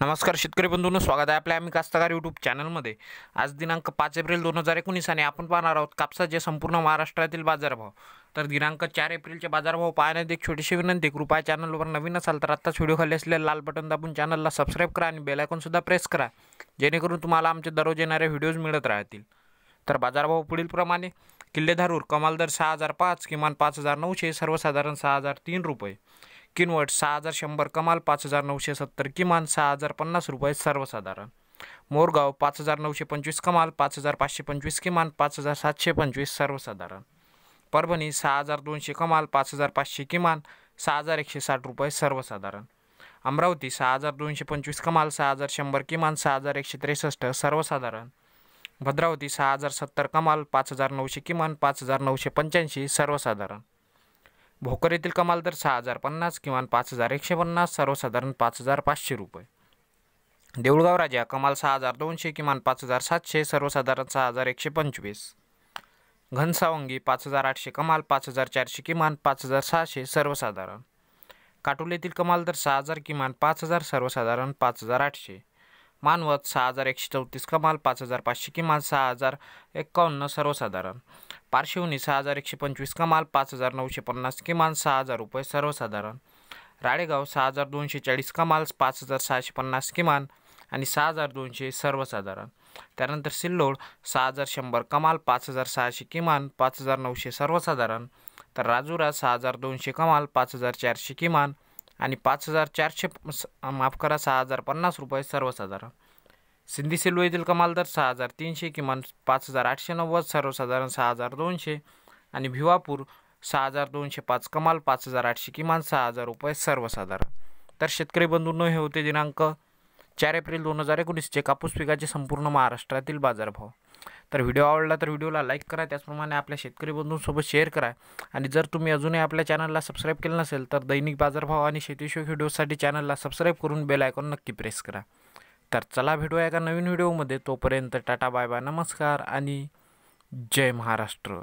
नमस्कार शेतकरी बंधूंनो स्वागत आहे आपल्या आम्ही कास्तकार यूट्यूब चॅनलमध्ये आज दिनांक पाच एप्रिल दोन हजार एकोणीस आणि आपण पाहणार आहोत कापसाचे संपूर्ण महाराष्ट्रातील बाजारभाव. तर दिनांक चार एप्रिलचे बाजारभाव पाहण्यात एक छोटीशी विनंती कृपया चॅनलवर नवीन असाल तर आत्ताच व्हिडिओ खाली असलेले लाल बटन दाबून चॅनलला सबस्क्राईब करा आणि बेलायकॉनसुद्धा प्रेस करा जेणेकरून तुम्हाला आमचे दररोज येणारे व्हिडिओज मिळत राहतील. तर बाजारभाव पुढीलप्रमाणे किल्लेधारूर कमाल दर सहा हजार पाच किमान पाच हजार नऊशे सर्वसाधारण सहा हजार तीन रुपये. किनवट सहा हजार शंभर कमाल पाच हजार नऊशे सत्तर किमान सहा हजार पन्नास रुपये सर्वसाधारण. मोरगाव पाच हजार नऊशे पंचवीस कमाल पाच हजार पाचशे पंचवीस किमान पाच हजार सातशे पंचवीस सर्वसाधारण. परभणी सहा हजार दोनशे कमाल पाच हजार पाचशे किमान सहा हजार एकशे साठ रुपये सर्वसाधारण. अमरावती सहा हजार दोनशे पंचवीस कमाल सहा हजार शंभर किमान सहा हजार एकशे त्रेसष्ट सर्वसाधारण. भद्रावती सहा हजार सत्तर कमाल पाच हजार नऊशे किमान पाच हजार नऊशे पंच्याऐंशी सर्वसाधारण. भोकर येथील कमाल दर सहा हजार पन्नास किमान पाच हजार एकशे पन्नास सर्वसाधारण पाच हजार पाचशे रुपये. देऊळगाव राजा कमाल सहा हजार दोनशे किमान पाच हजार सातशे सर्वसाधारण सहा हजार एकशे पंचवीस. घनसावंगी पाच हजार आठशे कमाल पाच हजार चारशे किमान पाच हजार सहाशे सर्वसाधारण. काटोल येथील कमाल दर सहा हजार किमान पाच हजार सर्वसाधारण पाच हजार आठशे. मानवत सहा हजार एकशे चौतीस कमाल पाच हजार पाचशे किमान सहा हजार एक्कावन्न सर्वसाधारण. पार्श्वनी सहा हजार एकशे पंचवीस कमाल पाच हजार नऊशे पन्नास किमान सहा हजार रुपये सर्वसाधारण. राळेगाव सहा हजार दोनशे चाळीस कमाल पाच हजार सहाशे पन्नास किमान आणि सहा हजार दोनशे सर्वसाधारण. त्यानंतर सिल्लोड सहा हजार शंभर कमाल पाच हजार सहाशे किमान पाच हजार नऊशे सर्वसाधारण. तर राजुरा सहा हजार दोनशे कमाल पाच हजार चारशे किमान आणि पाच हजार चारशे माफ करा सहा हजार पन्नास रुपये सर्वसाधारण. सिंधी सेलू येथील कमाल दर सहा हजार तीनशे किमान पाच हजार आठशे नव्वद सर्वसाधारण सहा हजार दोनशे. आणि भिवापूर सहा हजार दोनशे पाच कमाल पाच हजार आठशे किमान सहा हजार रुपये सर्वसाधारण. तर शेतकरी बंधूंनो हे होते दिनांक चार एप्रिल दोन हजार एकोणीसचे कापूस पिकाचे संपूर्ण महाराष्ट्रातील बाजारभाव. तर व्हिडिओ आवडला तर व्हिडिओला लाईक करा त्याचप्रमाणे आपल्या शेतकरी बंधूंसोबत शेअर करा. आणि जर तुम्ही अजूनही आपल्या चॅनलला सबस्क्राईब केलं नसेल तर दैनिक बाजारभाव आणि शेतीशोक व्हिडिओसाठी चॅनलला सबस्क्राईब करून बेल आयकॉन नक्की प्रेस करा. तर चला भेटूया एका नवीन व्हिडिओमध्ये. तोपर्यंत टाटा बाय बाय नमस्कार आणि जय महाराष्ट्र.